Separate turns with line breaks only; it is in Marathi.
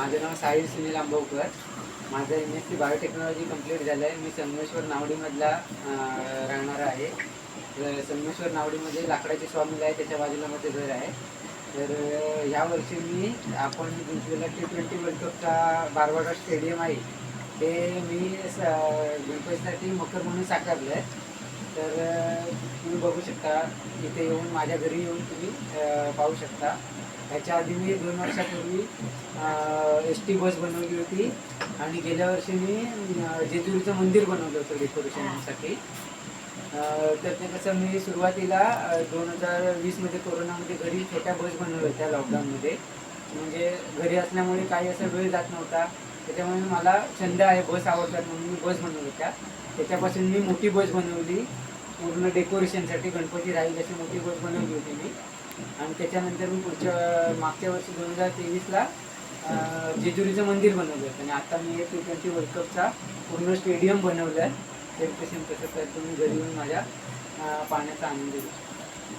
माझं नाव साहिल सुनील आंबवकर माझं M S C biotechnology complete झालं आहे मी संगमेश्वर नावडीमधला राहणार राहणारा आहे. संगमेश्वर नावडीमध्ये लाकडाची स्वामीला आहे. त्याच्या बाजूला माझं घर आहे. तर अं, ह्या वर्षी मी आपण जिंकलेला टी ट्वेंटी वर्ल्ड कपचा बारवाडा स्टेडियम आहे. ते मी स- गणपतीसाठी मकर म्हणून साकारलं आहे तर तुम्ही बघू शकता. इथे येऊन माझ्या घरी येऊन तुम्ही पाहू शकता. ह्याच्या आधी मी दोन वर्षापूर्वी एस टी बस बनवली होती. आणि गेल्या वर्षी मी जेजुरीचं मंदिर बनवलं होतं डेकोरेशनसाठी. तर ते कसं मी सुरुवातीला दोन हजार वीसमध्ये कोरोनामध्ये घरी छोट्या बस बनवल्या होत्या लॉकडाऊनमध्ये म्हणजे घरी असल्यामुळे काही असा वेळ जात नव्हता. त्याच्यामुळे मला छंद आहे बस आवडतात म्हणून मी बस बनवल्या होत्या. त्याच्यापासून मी मोठी बस बनवली. पूर्ण डेकोरेशनसाठी गणपती राहील अशी मोठी बस बनवली होती मी. आणि त्याच्यानंतर मी पुढच्या मागच्या वर्षी दोन हजार तेवीसला जेजुरीचं मंदिर बनवलं होतं. आणि आता मी टी ट्वेंटी वर्ल्ड कपचा पूर्ण स्टेडियम बनवलं आहे सेलिब्रेशन कसं तर तुम्ही घरी येऊन माझ्या पाण्याचा पाहण्याचा आनंद घेऊ शकता.